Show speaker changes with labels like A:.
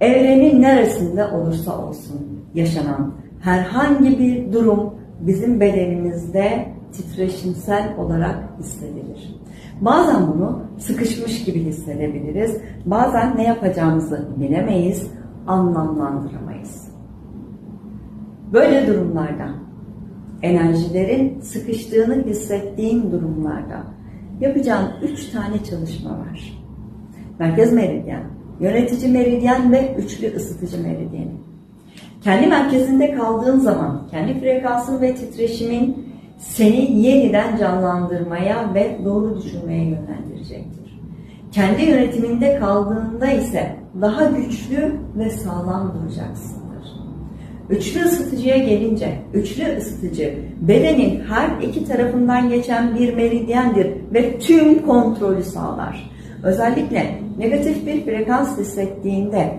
A: Evrenin neresinde olursa olsun yaşanan herhangi bir durum bizim bedenimizde titreşimsel olarak hissedilir. Bazen bunu sıkışmış gibi hissedebiliriz. Bazen ne yapacağımızı bilemeyiz, anlamlandıramayız. Böyle durumlarda enerjilerin sıkıştığını hissettiğin durumlarda yapacağın üç tane çalışma var. Merkez meridyen, yönetici meridyen ve üçlü ısıtıcı meridyeni. Kendi merkezinde kaldığın zaman kendi frekansın ve titreşimin seni yeniden canlandırmaya ve doğru düşünmeye yönlendirecektir. Kendi yönetiminde kaldığında ise daha güçlü ve sağlam duracaksındır. Üçlü ısıtıcıya gelince, üçlü ısıtıcı bedenin her iki tarafından geçen bir meridyendir ve tüm kontrolü sağlar. Özellikle negatif bir frekans hissettiğinde